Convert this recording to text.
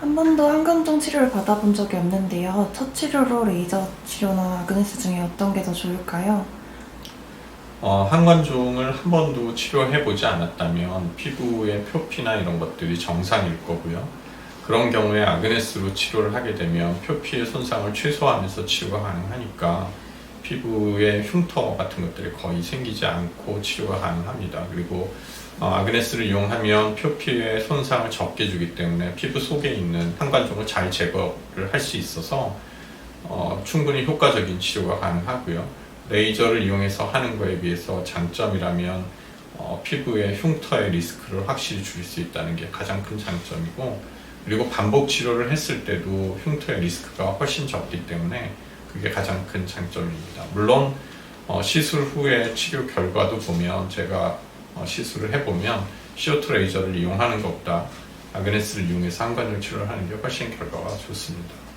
한 번도 한감정 치료를 받아본 적이 없는데요. 첫 치료로 레이저 치료나 아그네스 중에 어떤 게 더 좋을까요? 어, 한관종을 한 번도 치료해보지 않았다면 피부의 표피나 이런 것들이 정상일 거고요. 그런 경우에 아그네스로 치료를 하게 되면 표피의 손상을 최소화하면서 치료가 가능하니까 피부에 흉터 같은 것들이 거의 생기지 않고 치료가 가능합니다. 그리고 어, 아그네스를 이용하면 표피의 손상을 적게 주기 때문에 피부 속에 있는 한관종을 잘 제거를 할 수 있어서 어, 충분히 효과적인 치료가 가능하고요. 레이저를 이용해서 하는 거에 비해서 장점이라면 어, 피부의 흉터의 리스크를 확실히 줄일 수 있다는 게 가장 큰 장점이고 그리고 반복 치료를 했을 때도 흉터의 리스크가 훨씬 적기 때문에 그게 가장 큰 장점입니다. 물론 어, 시술 후에 치료 결과도 보면 제가 어, 시술을 해보면 CO2 레이저를 이용하는 것보다 아그네스를 이용해서 한관절 치료를 하는 게 훨씬 결과가 좋습니다.